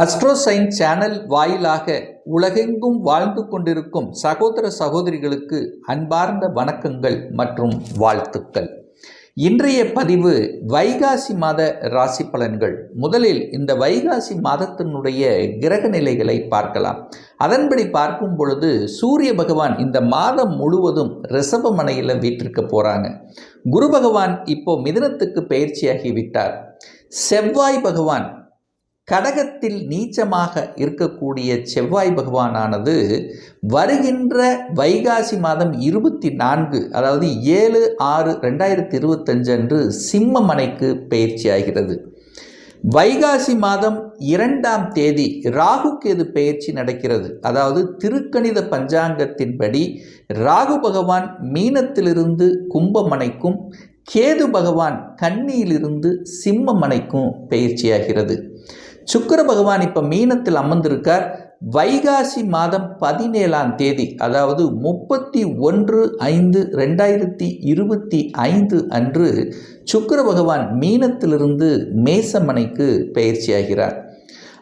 அஸ்ட்ரோசைன் channel வாயிலாக உலகெங்கும் வாழ்ந்து கொண்டிருக்கும் சகோதர சகோதரிகளுக்கு அன்பார்ந்த வணக்கங்கள் மற்றும் வாழ்த்துக்கள். இன்றைய பதிவு வைகாசி மாத ராசி பலன்கள். முதலில் இந்த வைகாசி மாதத்தினுடைய கிரக நிலைகளை பார்க்கலாம். அதன்படி பார்க்கும் பொழுது சூரிய பகவான் இந்த மாதம் முழுவதும் ரிஷபமனையில் வீட்டிற்கு போகிறாங்க குரு பகவான் இப்போ மிதனத்துக்கு பயிற்சியாகி விட்டார். செவ்வாய் பகவான் கடகத்தில் நீச்சமாக இருக்கக்கூடிய செவ்வாய் பகவானானது வருகின்ற வைகாசி மாதம் இருபத்தி நான்கு அதாவது ஏழு ஆறு ரெண்டாயிரத்தி இருபத்தஞ்சு அன்று சிம்மமனைக்கு பயிற்சியாகிறது வைகாசி மாதம் இரண்டாம் தேதி ராகு கேது பயிற்சி நடக்கிறது. அதாவது திருக்கணித பஞ்சாங்கத்தின்படி ராகு பகவான் மீனத்திலிருந்து கும்பமனைக்கும் கேது பகவான் கன்னியிலிருந்து சிம்மமனைக்கும் பயிற்சியாகிறது. சுக்கர பகவான் இப்போ மீனத்தில் அமர்ந்திருக்கார். வைகாசி மாதம் பதினேழாம் தேதி அதாவது முப்பத்தி ஒன்று ஐந்து ரெண்டாயிரத்தி இருபத்தி ஐந்து அன்று சுக்கர பகவான் மீனத்திலிருந்து மேசமனைக்கு பயிற்சியாகிறார்.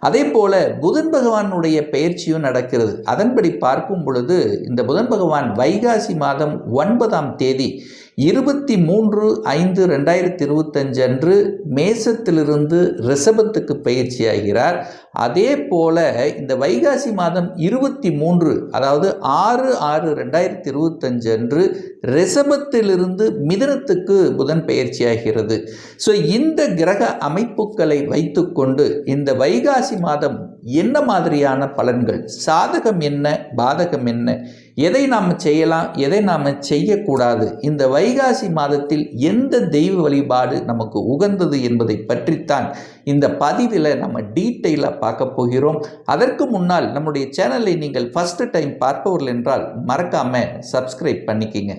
அதே போல புதன் பகவானுடைய பயிற்சியும் நடக்கிறது. அதன்படி பார்க்கும் பொழுது இந்த புதன் பகவான் வைகாசி மாதம் ஒன்பதாம் தேதி இருபத்தி மூன்று ஐந்து ரெண்டாயிரத்தி இருபத்தஞ்சு அன்று மேசத்திலிருந்து ரிஷபத்துக்கு பயிற்சியாகிறார். அதே போல இந்த வைகாசி மாதம் இருபத்தி மூன்று அதாவது ஆறு ஆறு ரெண்டாயிரத்தி இருபத்தஞ்சு அன்று ரிஷபத்திலிருந்து மிதனத்துக்கு புதன் பயிற்சியாகிறது. ஸோ இந்த கிரக அமைப்புகளை வைத்துக்கொண்டு இந்த வைகாசி மாதம் என்ன மாதிரியான பலன்கள்? சாதகம் என்ன? பாதகம் என்ன? எதை நாம் செய்யலாம்? எதை நாம் செய்யக்கூடாது? இந்த வைகாசி மாதத்தில் எந்த தெய்வ வழிபாடு நமக்கு உகந்தது என்பதை பற்றித்தான் இந்த பதிவில் நம்ம டீட்டெயிலாக பார்க்க போகிறோம். அதற்கு முன்னால் நம்முடைய சேனலை நீங்கள் ஃபஸ்ட்டு டைம் பார்ப்பவர்கள் என்றால் மறக்காமல் சப்ஸ்கிரைப் பண்ணிக்கிங்க.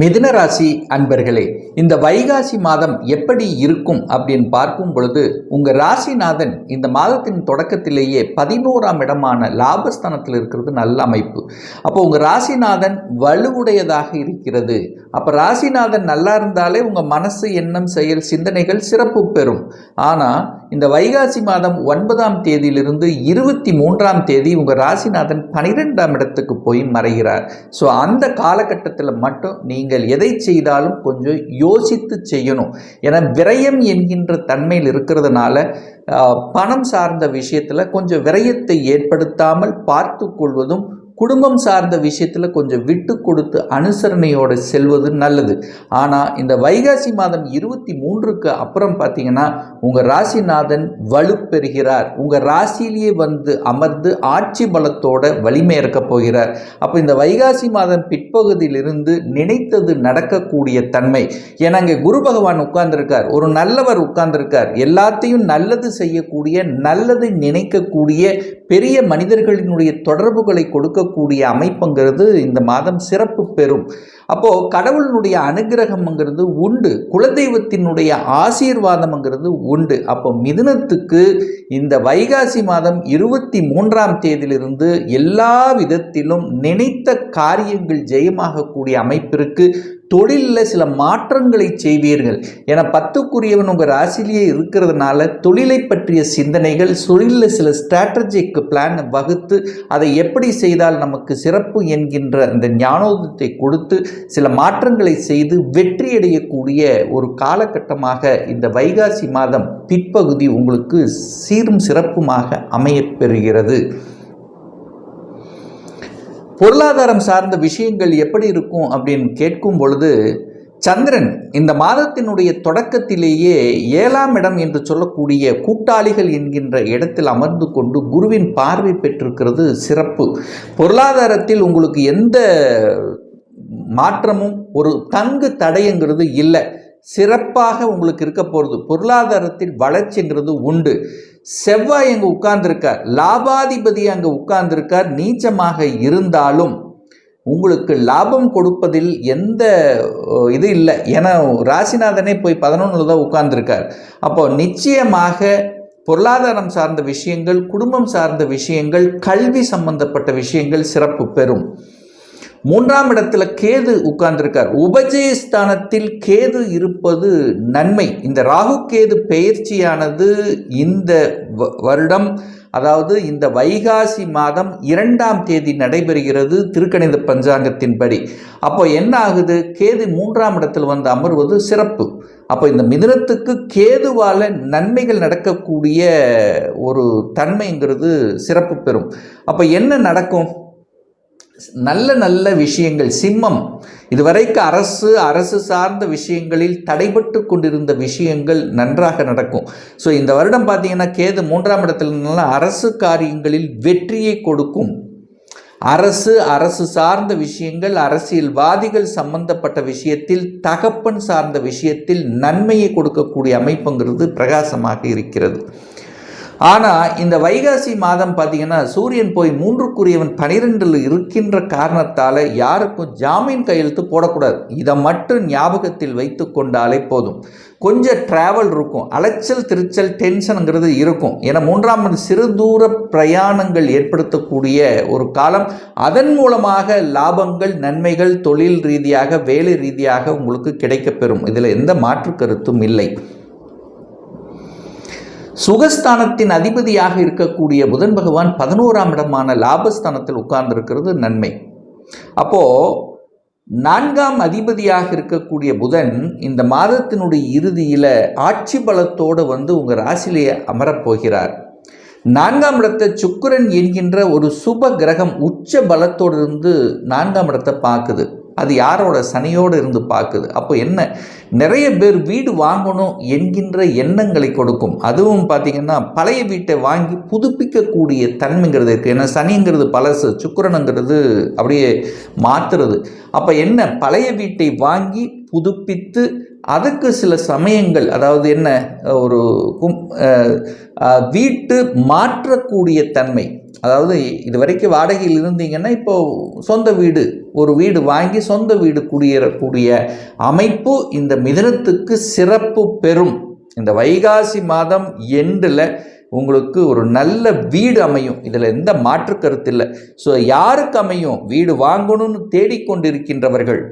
மிதுன ராசி அன்பர்களே இந்த வைகாசி மாதம் எப்படி இருக்கும் அப்படின்னு பார்க்கும் பொழுது உங்கள் ராசிநாதன் இந்த மாதத்தின் தொடக்கத்திலேயே பதினோராம் இடமான லாபஸ்தானத்தில் இருக்கிறது நல்ல அமைப்பு. அப்போ உங்கள் ராசிநாதன் வலுவுடையதாக இருக்கிறது. அப்போ ராசிநாதன் நல்லா இருந்தாலே உங்கள் மனசு எண்ணம் செயல் சிந்தனைகள் சிறப்பு பெறும். ஆனால் இந்த வைகாசி மாதம் ஒன்பதாம் தேதியிலிருந்து இருபத்தி மூன்றாம் தேதி உங்கள் ராசிநாதன் பனிரெண்டாம் இடத்துக்கு போய் மறைகிறார். ஸோ அந்த காலகட்டத்தில் மட்டும் நீங்கள் எதை செய்தாலும் கொஞ்சம் யோசித்து செய்யணும். ஏன்னா விரயம் என்கின்ற தன்மையில் இருக்கிறதுனால பணம் சார்ந்த விஷயத்தில் கொஞ்சம் விரயத்தை ஏற்படுத்தாமல் பார்த்து கொள்வதும் குடும்பம் சார்ந்த விஷயத்தில் கொஞ்சம் விட்டு கொடுத்து அனுசரணையோடு செல்வது நல்லது. ஆனால் இந்த வைகாசி மாதம் இருபத்தி மூன்றுக்கு அப்புறம் பார்த்தீங்கன்னா உங்கள் ராசிநாதன் வலுப்பெறுகிறார். உங்கள் ராசியிலேயே வந்து அமர்ந்து ஆட்சி பலத்தோட வலிமை இறக்க போகிறார். அப்போ இந்த வைகாசி மாதம் பிற்பகுதியிலிருந்து நினைத்தது நடக்கக்கூடிய தன்மை. ஏன்னா இங்கே குரு பகவான் உட்கார்ந்துருக்கார். ஒரு நல்லவர் உட்கார்ந்துருக்கார். எல்லாத்தையும் நல்லது செய்யக்கூடிய நல்லது நினைக்கக்கூடிய பெரிய மனிதர்களினுடைய தொடர்புகளை கொடுக்க கொடுக்கக்கூடிய அமைப்புங்கிறது இந்த மாதம் சிறப்பு பெறும். அப்போது கடவுளினுடைய அனுகிரகம்ங்கிறது உண்டு. குலதெய்வத்தினுடைய ஆசீர்வாதம்ங்கிறது உண்டு. அப்போ மிதுனத்துக்கு இந்த வைகாசி மாதம் இருபத்தி மூன்றாம் தேதியிலிருந்து எல்லா விதத்திலும் நினைத்த காரியங்கள் ஜெயமாகக்கூடிய அமைப்பிற்கு தொழிலில் சில மாற்றங்களை செய்வீர்கள். என பத்துக்குரியவன் உங்கள் ராசிலேயே இருக்கிறதுனால தொழிலை பற்றிய சிந்தனைகள் தொழிலில் சில ஸ்ட்ராட்டஜிக் பிளான் வகுத்து அதை எப்படி செய்தால் நமக்கு சிறப்பு என்கின்ற அந்த ஞானோதத்தை கொடுத்து சில மாற்றங்களை செய்து வெற்றியடையக்கூடிய ஒரு காலகட்டமாக இந்த வைகாசி மாதம் பிற்பகுதி உங்களுக்கு சீரும் சிறப்புமாக அமையப்பெறுகிறது பொருளாதாரம் சார்ந்த விஷயங்கள் எப்படி இருக்கும் அப்படின்னு கேட்கும் பொழுது சந்திரன் இந்த மாதத்தினுடைய தொடக்கத்திலேயே ஏழாம் இடம் என்று சொல்லக்கூடிய கூட்டாளிகள் என்கின்ற இடத்தில் அமர்ந்து கொண்டு குருவின் பார்வை பெற்றிருக்கிறது சிறப்பு. பொருளாதாரத்தில் உங்களுக்கு எந்த மாற்றமும் ஒரு தங்கு தடைங்கிறது இல்லை. சிறப்பாக உங்களுக்கு இருக்க போகிறது பொருளாதாரத்தில் வளர்ச்சிங்கிறது உண்டு. செவ்வாய் அங்கே உட்கார்ந்துருக்கார். லாபாதிபதி அங்கே உட்கார்ந்துருக்கார். நீச்சமாக இருந்தாலும் உங்களுக்கு லாபம் கொடுப்பதில் எந்த இது இல்லை. ஏன்னா ராசிநாதனே போய் பதினொன்றில் தான் உட்கார்ந்துருக்கார். அப்போ நிச்சயமாக பொருளாதாரம் சார்ந்த விஷயங்கள் குடும்பம் சார்ந்த விஷயங்கள் கல்வி சம்பந்தப்பட்ட விஷயங்கள் சிறப்பு பெறும். மூன்றாம் இடத்துல கேது உட்கார்ந்திருக்கார். உபஜயஸ்தானத்தில் கேது இருப்பது நன்மை. இந்த ராகு கேது பெயர்ச்சியானது இந்த வ- வருடம் அதாவது இந்த வைகாசி மாதம் இரண்டாம் தேதி நடைபெறுகிறது திருக்கணித பஞ்சாங்கத்தின்படி. அப்போ என்ன ஆகுது? கேது மூன்றாம் இடத்தில் வந்து அமர்வது சிறப்பு. அப்போ இந்த மிதனத்துக்கு கேதுவால் நன்மைகள் நடக்கக்கூடிய ஒரு தன்மைங்கிறது சிறப்பு பெறும். அப்போ என்ன நடக்கும்? நல்ல நல்ல விஷயங்கள் சிம்மம். இதுவரைக்கும் அரசு அரசு சார்ந்த விஷயங்களில் தடைபட்டு கொண்டிருந்த விஷயங்கள் நன்றாக நடக்கும். ஸோ இந்த வருடம் பார்த்தீங்கன்னா கேது மூன்றாம் இடத்துல இருந்தாலும் அரசு காரியங்களில் வெற்றியை கொடுக்கும். அரசு அரசு சார்ந்த விஷயங்கள் அரசியல்வாதிகள் சம்பந்தப்பட்ட விஷயத்தில் தகப்பன் சார்ந்த விஷயத்தில் நன்மையை கொடுக்கக்கூடிய அமைப்புங்கிறது பிரகாசமாக இருக்கிறது. ஆனால் இந்த வைகாசி மாதம் பார்த்தீங்கன்னா சூரியன் போய் மூன்றுக்குரியவன் பனிரெண்டில் இருக்கின்ற காரணத்தால் யாருக்கும் ஜாமீன் கையெழுத்து போடக்கூடாது. இதை மட்டும் ஞாபகத்தில் வைத்து கொண்டாலே போதும். கொஞ்சம் ட்ராவல் இருக்கும். அலைச்சல் திருச்சல் டென்ஷனுங்கிறது இருக்கும். ஏன்னா மூன்றாம் சிறு தூர பிரயாணங்கள் ஏற்படுத்தக்கூடிய ஒரு காலம். அதன் மூலமாக லாபங்கள் நன்மைகள் தொழில் ரீதியாக வேலை ரீதியாக உங்களுக்கு கிடைக்கப்பெறும். இதில் எந்த மாற்று கருத்தும் இல்லை. சுகஸ்தானத்தின் அதிபதியாக இருக்கக்கூடிய புதன் பகவான் பதினோராம் இடமான லாபஸ்தானத்தில் உட்கார்ந்திருக்கிறது நன்மை. அப்போ நான்காம் அதிபதியாக இருக்கக்கூடிய புதன் இந்த மாதத்தினுடைய இறுதியில் ஆட்சி பலத்தோடு வந்து உங்கள் ராசிலேயே அமரப் போகிறார் நான்காம் இடத்தை சுக்கரன் என்கின்ற ஒரு சுப கிரகம் உச்ச பலத்தோடு இருந்து நான்காம் இடத்தை பார்க்குது. அது யாரோட சனியோடு இருந்து பார்க்குது. அப்போ என்ன? நிறைய பேர் வீடு வாங்கணும் என்கின்ற எண்ணங்களை கொடுக்கும். அதுவும் பார்த்திங்கன்னா பழைய வீட்டை வாங்கி புதுப்பிக்கக்கூடிய தன்மைங்கிறது இருக்குது ஏன்னா சனிங்கிறது பழசு சுக்கரனுங்கிறது அப்படியே மாற்றுறது அப்போ என்ன? பழைய வீட்டை வாங்கி புதுப்பித்து அதுக்கு சில சமயங்கள் அதாவது என்ன? ஒரு கும் வீட்டு மாற்றக்கூடிய தன்மை. அதாவது இது வரைக்கும் வாடகையில் இருந்தீங்கன்னா இப்போ சொந்த வீடு ஒரு வீடு வாங்கி சொந்த வீடு குடியேறக்கூடிய அமைப்பு இந்த மிதனத்துக்கு சிறப்பு பெறும். இந்த வைகாசி மாதம் எண்டில் உங்களுக்கு ஒரு நல்ல வீடு அமையும். இதில் எந்த மாற்று கருத்து இல்லை. ஸோ யாருக்கு அமையும்? வீடு வாங்கணும்னு தேடிக்கொண்டிருக்கின்றவர்கள்.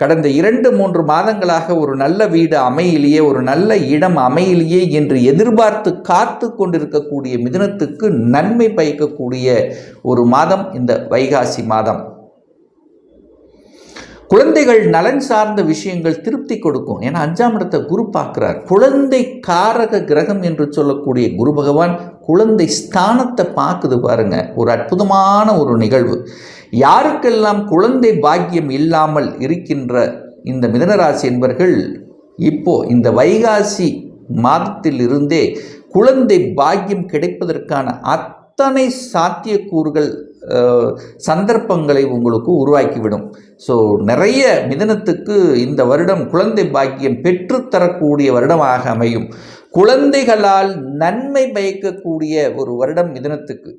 கடந்த இரண்டு மூன்று மாதங்களாக ஒரு நல்ல வீடு அமையிலேயே ஒரு நல்ல இடம் அமையிலேயே என்று எதிர்பார்த்து காத்து கொண்டிருக்கக்கூடிய மிதனத்துக்கு நன்மை பயக்கக்கூடிய ஒரு மாதம் இந்த வைகாசி மாதம். குழந்தைகள் நலன் சார்ந்த விஷயங்கள் திருப்தி கொடுக்கும். ஏன்னா அஞ்சாம் இடத்தை குரு பார்க்கிறார். குழந்தை காரக கிரகம் என்று சொல்லக்கூடிய குரு பகவான் குழந்தை ஸ்தானத்தை பார்க்குது பாருங்க. ஒரு அற்புதமான ஒரு நிகழ்வு. யாருக்கெல்லாம் குழந்தை பாக்கியம் இல்லாமல் இருக்கின்ற இந்த மிதனராசி என்பர்கள் இப்போ இந்த வைகாசி மாதத்தில் இருந்தே குழந்தை பாக்கியம் கிடைப்பதற்கான அத்தனை சாத்தியக்கூறுகள் சந்தர்ப்பங்களை உங்களுக்கு உருவாக்கிவிடும். ஸோ நிறைய மிதனத்துக்கு இந்த வருடம் குழந்தை பாக்கியம் பெற்றுத்தரக்கூடிய வருடமாக அமையும். குழந்தைகளால் நன்மை பயக்கக்கூடிய ஒரு வருடம் மிதனத்துக்கு.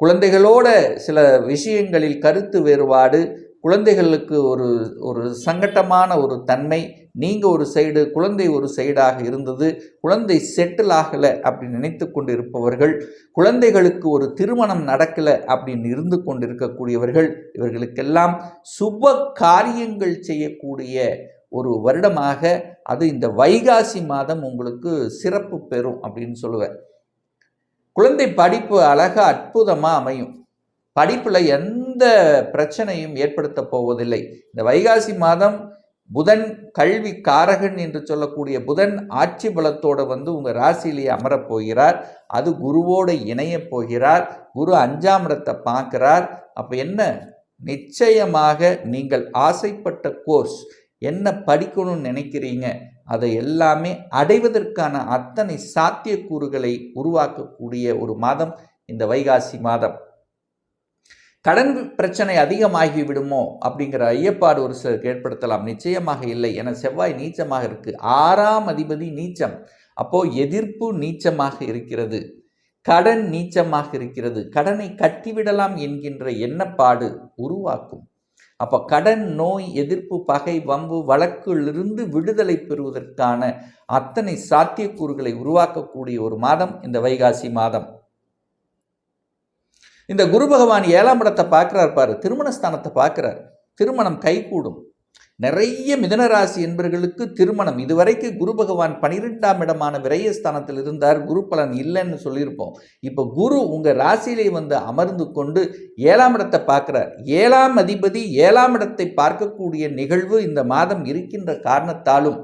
குழந்தைகளோட சில விஷயங்களில் கருத்து வேறுபாடு குழந்தைகளுக்கு ஒரு ஒரு சங்கட்டமான ஒரு தன்மை நீங்கள் ஒரு சைடு குழந்தை ஒரு சைடாக இருந்தது குழந்தை செட்டில் ஆகலை அப்படின்னு நினைத்து கொண்டு இருப்பவர்கள் குழந்தைகளுக்கு ஒரு திருமணம் நடக்கலை அப்படின்னு இருந்து கொண்டு இருக்கக்கூடியவர்கள் இவர்களுக்கெல்லாம் சுப காரியங்கள் செய்யக்கூடிய ஒரு வருடமாக அது இந்த வைகாசி மாதம் உங்களுக்கு சிறப்பு பெறும் அப்படின்னு சொல்லுவேன். குழந்தை படிப்பு அழகா அற்புதமாக அமையும். படிப்பில் எந்த எந்த பிரச்சனையும் ஏற்படுத்த போவதில்லை. இந்த வைகாசி மாதம் புதன் கல்வி காரகன் என்று சொல்லக்கூடிய புதன் ஆட்சி பலத்தோடு வந்து உங்கள் ராசியிலேயே அமரப் போகிறார். அது குருவோடு இணையப் போகிறார். குரு அஞ்சாம் இடத்தை பார்க்கிறார். அப்போ என்ன? நிச்சயமாக நீங்கள் ஆசைப்பட்ட கோர்ஸ் என்ன படிக்கணும்னு நினைக்கிறீங்க அதை எல்லாமே அடைவதற்கான அத்தனை சாத்தியக்கூறுகளை உருவாக்கக்கூடிய ஒரு மாதம் இந்த வைகாசி மாதம். கடன் பிரச்சனை அதிகமாகி விடுமோ அப்படிங்கிற ஐயப்பாடு ஒரு சிலருக்கு ஏற்படுத்தலாம். நிச்சயமாக இல்லை. என செவ்வாய் நீச்சமாக இருக்கு. ஆறாம் அதிபதி நீச்சம். அப்போ எதிர்ப்பு நீச்சமாக இருக்கிறது. கடன் நீச்சமாக இருக்கிறது. கடனை கட்டிவிடலாம் என்கின்ற எண்ணப்பாடு உருவாக்கும். அப்போ கடன் நோய் எதிர்ப்பு பகை வம்பு வழக்கிலிருந்து விடுதலை பெறுவதற்கான அத்தனை சாத்தியக்கூறுகளை உருவாக்கக்கூடிய ஒரு மாதம் இந்த வைகாசி மாதம். இந்த குரு பகவான் ஏழாம் இடத்தை பார்க்குறார் பாரு திருமணஸ்தானத்தை பார்க்குறார். திருமணம் கைகூடும். நிறைய மிதனராசி என்பர்களுக்கு திருமணம். இதுவரைக்கும் குரு பகவான் பனிரெண்டாம் இடமான விரயஸ்தானத்தில் இருந்தார் குரு பலன் இல்லைன்னு சொல்லியிருப்போம். இப்போ குரு உங்கள் ராசியிலே வந்து அமர்ந்து கொண்டு ஏழாம் இடத்தை பார்க்குறார். ஏழாம் அதிபதி ஏழாம் இடத்தை பார்க்கக்கூடிய நிகழ்வு இந்த மாதம் இருக்கின்ற காரணத்தாலும்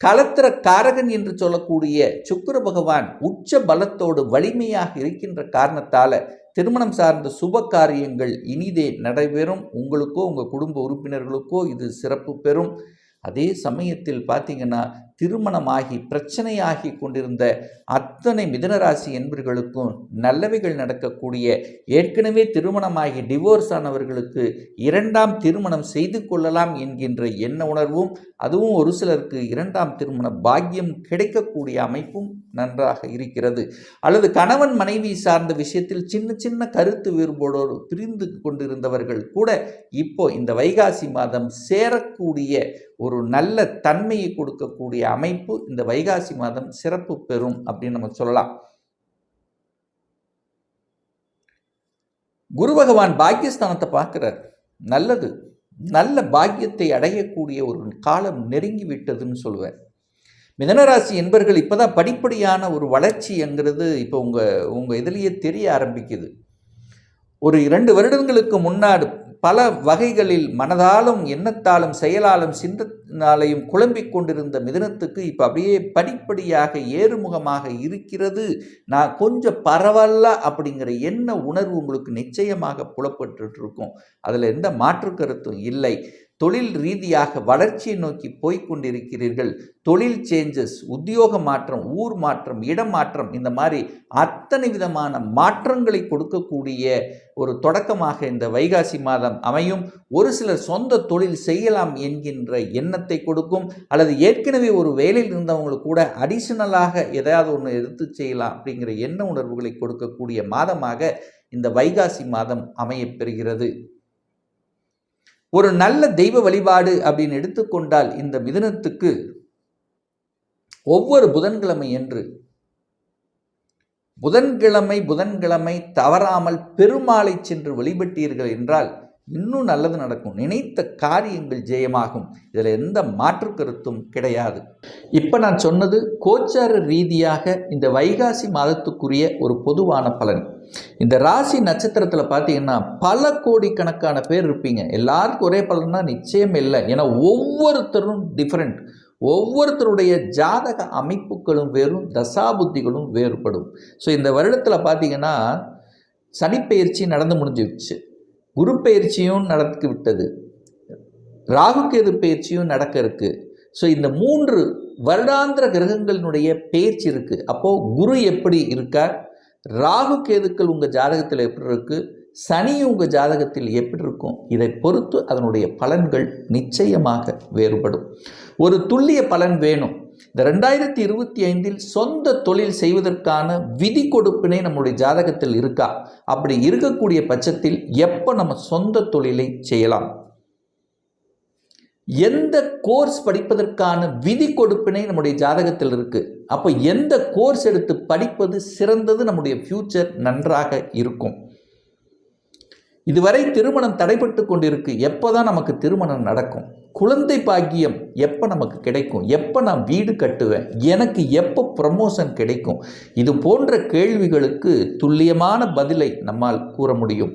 கலத்திர காரகன் என்று சொல்லக்கூடிய சுக்கர பகவான் உச்ச பலத்தோடு வலிமையாக இருக்கின்ற காரணத்தால் திருமணம் சார்ந்த சுப காரியங்கள் இனிதே நடைபெறும். உங்களுக்கோ உங்கள் குடும்ப உறுப்பினர்களுக்கோ இது சிறப்பு பெறும். அதே சமயத்தில் பார்த்தீங்கன்னா திருமணமாகி பிரச்சனையாகி கொண்டிருந்த அத்தனை மிதனராசி என்பர்களுக்கும் நல்லவைகள் நடக்கக்கூடிய ஏற்கனவே திருமணமாகி டிவோர்ஸ் ஆனவர்களுக்கு இரண்டாம் திருமணம் செய்து கொள்ளலாம் என்கின்ற எண்ண உணர்வும் அதுவும் ஒரு சிலருக்கு இரண்டாம் திருமண பாக்கியம் கிடைக்கக்கூடிய அமைப்பும் நன்றாக இருக்கிறது. அல்லது கணவன் மனைவி சார்ந்த விஷயத்தில் சின்ன சின்ன கருத்து வேறுபாடோடு பிரிந்து கொண்டிருந்தவர்கள் கூட இப்போ இந்த வைகாசி மாதம் சேரக்கூடிய ஒரு நல்ல தன்மையை கொடுக்கக்கூடிய அமைப்பு இந்த வைகாசி மாதம் சிறப்பு பெறும் அப்படின்னு நம்ம சொல்லலாம். குரு பகவான் பாக்கியஸ்தானத்தை பார்க்கிறார். நல்லது. நல்ல பாக்கியத்தை அடையக்கூடிய ஒரு காலம் நெருங்கி விட்டதுன்னு சொல்லுவேன் மிதனராசி என்பர்கள் இப்போதான் படிப்படியான ஒரு வளர்ச்சிங்கிறது இப்போ உங்கள் உங்கள் இதுலேயே தெரிய ஆரம்பிக்குது. ஒரு இரண்டு வருடங்களுக்கு முன்னாடி பல வகைகளில் மனதாலும் எண்ணத்தாலும் செயலாலும் சிந்தனாலையும் குழம்பிக் கொண்டிருந்த மிதனத்துக்கு இப்போ அப்படியே படிப்படியாக ஏறுமுகமாக இருக்கிறது. நான் கொஞ்சம் பரவல்ல அப்படிங்கிற என்ன உணர்வு உங்களுக்கு நிச்சயமாக புலப்பட்டு இருக்கும் அதில் எந்த மாற்று கருத்தும் இல்லை. தொழில் ரீதியாக வளர்ச்சியை நோக்கி போய்கொண்டிருக்கிறீர்கள் தொழில் சேஞ்சஸ் உத்தியோக மாற்றம் ஊர் மாற்றம் இடம் மாற்றம் இந்த மாதிரி அத்தனை விதமான மாற்றங்களை கொடுக்கக்கூடிய ஒரு தொடக்கமாக இந்த வைகாசி மாதம் அமையும். ஒரு சிலர் சொந்த தொழில் செய்யலாம் என்கின்ற எண்ணத்தை கொடுக்கும். அல்லது ஏற்கனவே ஒரு வேலையில் இருந்தவங்களுக்கு கூட அடிஷனலாக எதையாவது ஒன்று எடுத்து செய்யலாம் அப்படிங்கிற எண்ண உணர்வுகளை கொடுக்கக்கூடிய மாதமாக இந்த வைகாசி மாதம் அமையப்பெறுகிறது ஒரு நல்ல தெய்வ வழிபாடு அப்படின்னு எடுத்துக்கொண்டால் இந்த மிதனத்துக்கு ஒவ்வொரு புதன்கிழமை என்று. புதன்கிழமை புதன்கிழமை தவறாமல் பெருமாளை சென்று வழிபட்டீர்கள் என்றால் இன்னும் நல்லது நடக்கும். நினைத்த காரியங்கள் ஜெயமாகும். இதில் எந்த மாற்று கருத்தும் கிடையாது. இப்போ நான் சொன்னது கோச்சார ரீதியாக இந்த வைகாசி மாதத்துக்குரிய ஒரு பொதுவான பலன். இந்த ராசி நட்சத்திரத்தில் பார்த்தீங்கன்னா பல கோடிக்கணக்கான பேர் இருப்பீங்க. எல்லாருக்கும் ஒரே பலன்னா நிச்சயம் இல்லை. ஏன்னா ஒவ்வொருத்தரும் டிஃப்ரெண்ட் ஒவ்வொருத்தருடைய ஜாதக அமைப்புகளும் வேறும் தசாபுத்திகளும் வேறுபடும். ஸோ இந்த வருடத்தில் பார்த்தீங்கன்னா சனிப்பெயர்ச்சி நடந்து முடிஞ்சிடுச்சு குரு பயிற்சியும் நடத்தி விட்டது. ராகுகேது பயிற்சியும் நடக்க இருக்குது ஸோ இந்த மூன்று வருடாந்திர கிரகங்களினுடைய பயிற்சி இருக்குது அப்போது குரு எப்படி இருக்கார்? ராகு கேதுக்கள் உங்கள் ஜாதகத்தில் எப்படி இருக்குது சனி உங்கள் ஜாதகத்தில் எப்படி இருக்கும்? இதை பொறுத்து அதனுடைய பலன்கள் நிச்சயமாக வேறுபடும். ஒரு துல்லிய பலன் வேணும். இந்த ரெண்டாயிரத்தி இருபத்தி ஐந்தில் சொந்த தொழில் செய்வதற்கான விதி கொடுப்பினை நம்முடைய ஜாதகத்தில் இருக்கா? அப்படி இருக்கக்கூடிய பட்சத்தில் எப்போ நம்ம சொந்த தொழிலை செய்யலாம்? எந்த கோர்ஸ் படிப்பதற்கான விதி கொடுப்பினை நம்முடைய ஜாதகத்தில் இருக்குது அப்போ எந்த கோர்ஸ் எடுத்து படிப்பது சிறந்தது? நம்முடைய ஃப்யூச்சர் நன்றாக இருக்கும். இதுவரை திருமணம் தடைப்பட்டு கொண்டிருக்கு. எப்போ தான் நமக்கு திருமணம் நடக்கும்? குழந்தை பாக்கியம் எப்போ நமக்கு கிடைக்கும்? எப்போ நான் வீடு கட்டுவேன்? எனக்கு எப்போ ப்ரமோஷன் கிடைக்கும்? இது போன்ற கேள்விகளுக்கு துல்லியமான பதிலை நம்மால் கூற முடியும்.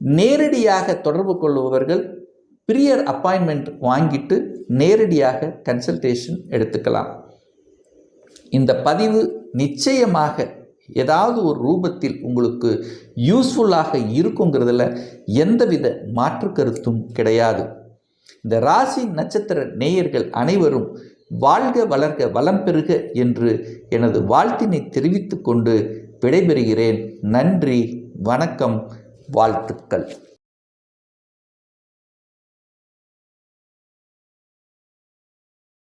நேரடியாக தொடர்பு கொள்பவர்கள் பிரியர் அப்பாயின்மெண்ட் வாங்கிட்டு நேரடியாக கன்சல்டேஷன் எடுத்துக்கலாம். இந்த பதிவு நிச்சயமாக ஏதாவது ஒரு ரூபத்தில் உங்களுக்கு யூஸ்ஃபுல்லாக இருக்குங்கிறதுல எந்தவித மாற்று கருத்தும் கிடையாது. இந்த ராசி நட்சத்திர நேயர்கள் அனைவரும் வாழ்க வளர்க வளம் பெறுக என்று எனது வாழ்த்தினை தெரிவித்து கொண்டு விடைபெறுகிறேன். நன்றி வணக்கம் வாழ்த்துக்கள்.